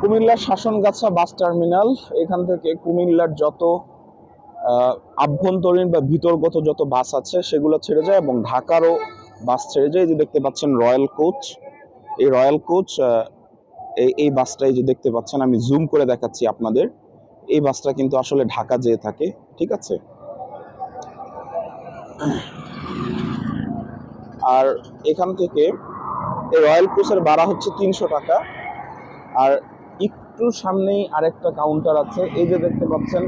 কুমিল্লার Shasongachha bus terminal, এখান থেকে কুমিল্লার যত আভ্যন্তরীণ বা ভিতরগত যত বাস আছে, সেগুলো ছেড়ে যায় এবং ঢাকারও বাস ছেড়ে যায়। যে দেখতে পাচ্ছেন রয়্যাল কোচ, এই রয়্যাল কোচ এই এই যে দেখতে পাচ্ছেন, আমি জুম করে দেখাচ্ছি আপনাদের। এই বাসটা কিন্তু আসলে ঢাকা যেয়ে থাকে, ঠিক আছে? আর এখান থেকে এই রয়্যাল ক্রুসের ভাড়া হচ্ছে তিনশো টাকা। আর একটু সামনেই আরেকটা কাউন্টার আছে। এই যে দেখতে পাচ্ছেন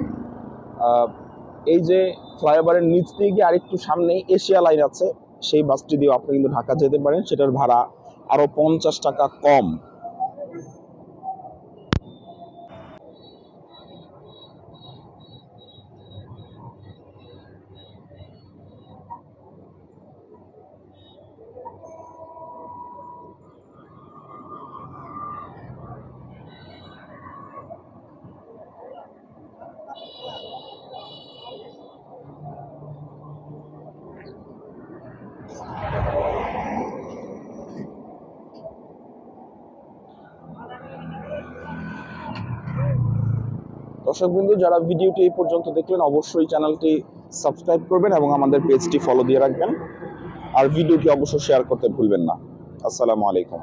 এই যে ফ্লাইওভারের নিচ দিয়ে গিয়ে আরেকটু সামনেই এশিয়া লাইন আছে। সেই বাসটি দিয়েও আপনি কিন্তু ঢাকা যেতে পারেন, সেটার ভাড়া আরও পঞ্চাশ টাকা কম। দর্শক বিন্দু, যারা ভিডিওটি এই পর্যন্ত দেখলেন, অবশ্যই চ্যানেলটি সাবস্ক্রাইব করবেন এবং আমাদের পেজটি ফলো দিয়ে রাখবেন। আর ভিডিওটি অবশ্যই শেয়ার করতে ভুলবেন না। আসসালামু আলাইকুম।